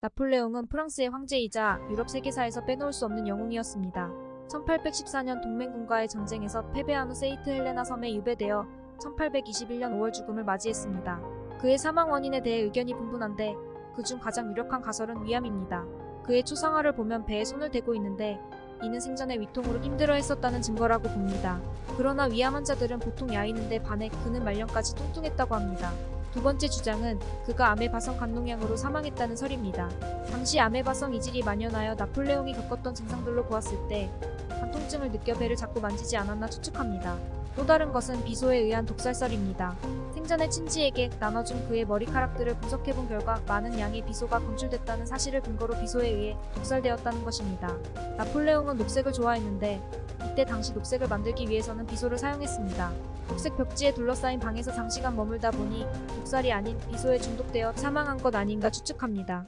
나폴레옹은 프랑스의 황제이자 유럽 세계사에서 빼놓을 수 없는 영웅이었습니다. 1814년 동맹군과의 전쟁에서 패배한 후 세이트 헬레나 섬에 유배되어 1821년 5월 죽음을 맞이했습니다. 그의 사망 원인에 대해 의견이 분분한데 그중 가장 유력한 가설은 위암입니다. 그의 초상화를 보면 배에 손을 대고 있는데 이는 생전에 위통으로 힘들어 했었다는 증거라고 봅니다. 그러나 위암 환자들은 보통 야이는데 반해 그는 말년까지 뚱뚱했다고 합니다. 두 번째 주장은 그가 아메바성 간농약으로 사망했다는 설입니다. 당시 아메바성 이질이 만연하여 나폴레옹이 겪었던 증상들로 보았을 때 관통증을 느껴 배를 자꾸 만지지 않았나 추측합니다. 또 다른 것은 비소에 의한 독살설입니다. 생전에 친지에게 나눠준 그의 머리카락들을 분석해본 결과 많은 양의 비소가 검출됐다는 사실을 근거로 비소에 의해 독살되었다는 것입니다. 나폴레옹은 녹색을 좋아했는데 이때 당시 녹색을 만들기 위해서는 비소를 사용했습니다. 녹색 벽지에 둘러싸인 방에서 장시간 머물다 보니 독살이 아닌 비소에 중독되어 사망한 것 아닌가 추측합니다.